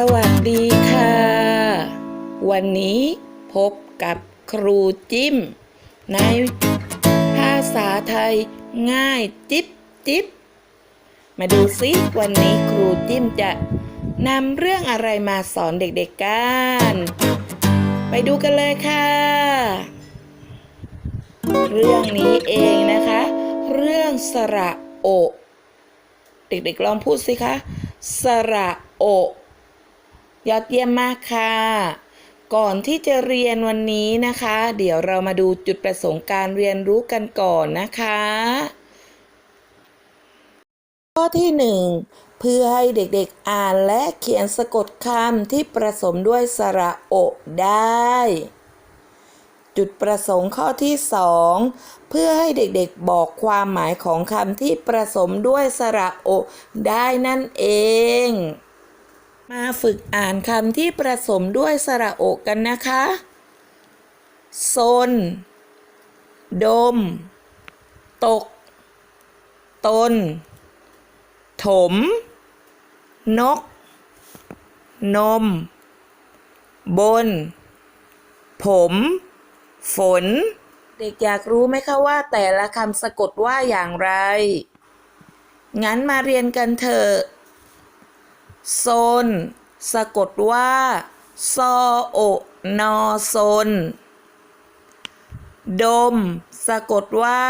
สวัสดีค่ะ วันนี้พบกับครูจิ้ม ในภาษาไทยง่ายจิ๊บจิ๊บมาดูซิวันนี้ครูจิ้มจะนำเรื่องอะไรมาสอนเด็กๆกัน ไปดูกันเลยค่ะ เรื่องนี้เองนะคะ เรื่องสระโอ เด็กๆลองพูดสิคะ สระโอ ยอดเยี่ยมมากค่ะ ก่อนที่จะเรียนวันนี้นะคะ เดี๋ยวเรามาดูจุดประสงค์การเรียนรู้กันก่อนนะคะ ข้อที่หนึ่งเพื่อให้เด็กๆอ่านและเขียนสะกดคำที่ประสมด้วยสระโอได้ จุดประสงค์ข้อที่สองเพื่อให้เด็กๆบอกความหมายของคำที่ประสมด้วยสระโอได้นั่นเอง มาฝึกอ่านคำที่ประสมด้วยสระโอกันนะคะโซน ดม ตก ตน ถม นก นม บน ผม ฝน เด็กอยากรู้ไหมคะว่าแต่ละคำสะกดว่าอย่างไร งั้นมาเรียนกันเถอะ โซน สะกดว่าซอโอนอโซน ดม สะกดว่า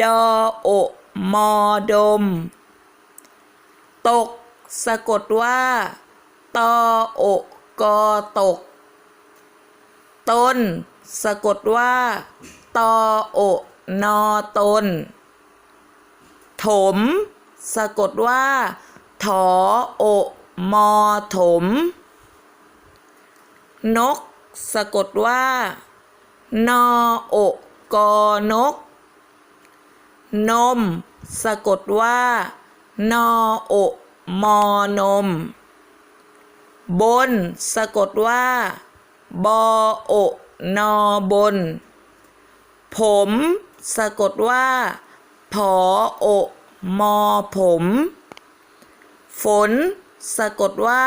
ดอโอมอดม ตก สะกดว่า ตอโอกอตก ต้น สะกดว่า ตอโอนอตน ถม สะกดว่า ถอโอมอถม นก สะกดว่า นอโอกอนก นม สะกดว่า นอโอมอนม บน สะกดว่า บอโอนอบน ผม สะกดว่า ผอโอมอผม ฝน สะกดว่า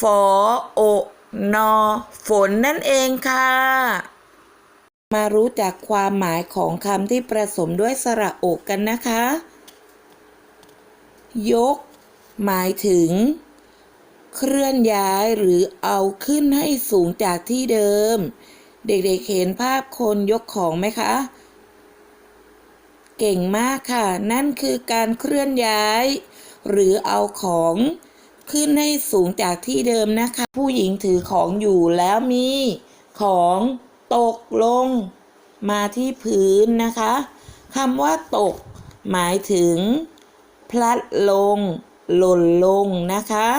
ฝอโอนอฝนนั่นเองค่ะ มารู้จักความหมายของคำที่ประสมด้วยสระโอกกันนะคะ ยก หมายถึง เคลื่อนย้ายหรือเอาขึ้นให้สูงจากที่เดิม เด็กๆเห็นภาพคนยกของไหมคะ เก่งมากค่ะ นั่นคือการเคลื่อนย้าย หรือเอาของขึ้นให้สูงจากที่เดิมนะคะ ผู้หญิงถือของอยู่แล้วมีของตกลงมาที่พื้นนะคะคำว่าตก หมายถึง พลัดลง หล่นลงนะคะ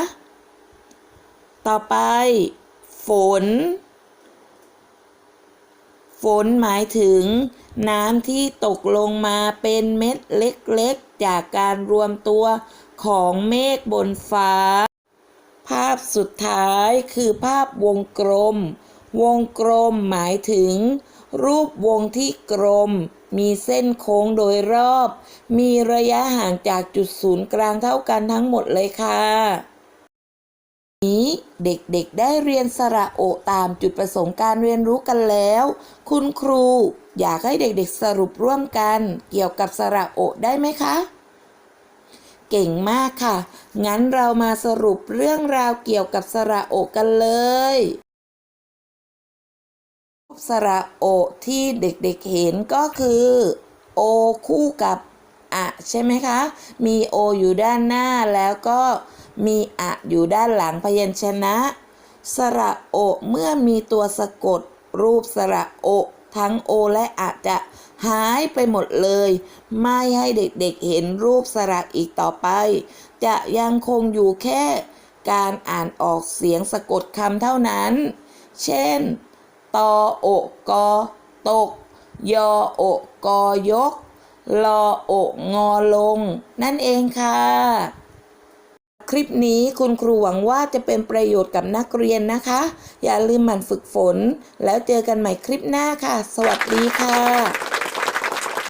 ต่อไป ฝน ฝนหมายถึง น้ำที่ตกลงมาเป็นเม็ดเล็กๆ จากการรวมตัว ของเมฆบนฟ้า ภาพสุดท้ายคือภาพวงกลม วงกลมหมายถึง รูปวงที่กลม มีเส้นโค้งโดยรอบ มีระยะห่างจากจุดศูนย์กลางเท่ากันทั้งหมดเลยค่ะนี้เด็กๆได้เรียนสระโอตามจุดประสงค์การเรียนรู้กันแล้ว คุณครูอยากให้เด็กๆสรุปร่วมกันเกี่ยวกับสระโอได้ไหมคะ เก่งมากค่ะ งั้นเรามาสรุปเรื่องราวเกี่ยวกับสระโอกันเลยสระโอที่เด็กๆเห็นก็คือ โอคู่กับอะใช่ไหมคะ มีโออยู่ด้านหน้าแล้วก็มีอะอยู่ด้านหลังพยัญชนะ สระโอเมื่อมีตัวสะกดรูปสระโอ ทั้งโอและอะจะหายไปหมดเลย ไม่ให้เด็กๆเห็นรูปสระอีกต่อไป จะยังคงอยู่แค่การอ่านออกเสียงสะกดคำเท่านั้น เช่น ตอโอกอตก ยอโอกอยก ลอโองอลง นั่นเองค่ะ คลิปนี้คุณครูหวังว่าจะเป็นประโยชน์กับนักเรียนนะคะ อย่าลืมหมั่นฝึกฝน แล้วเจอกันใหม่คลิปหน้าค่ะ สวัสดีค่ะ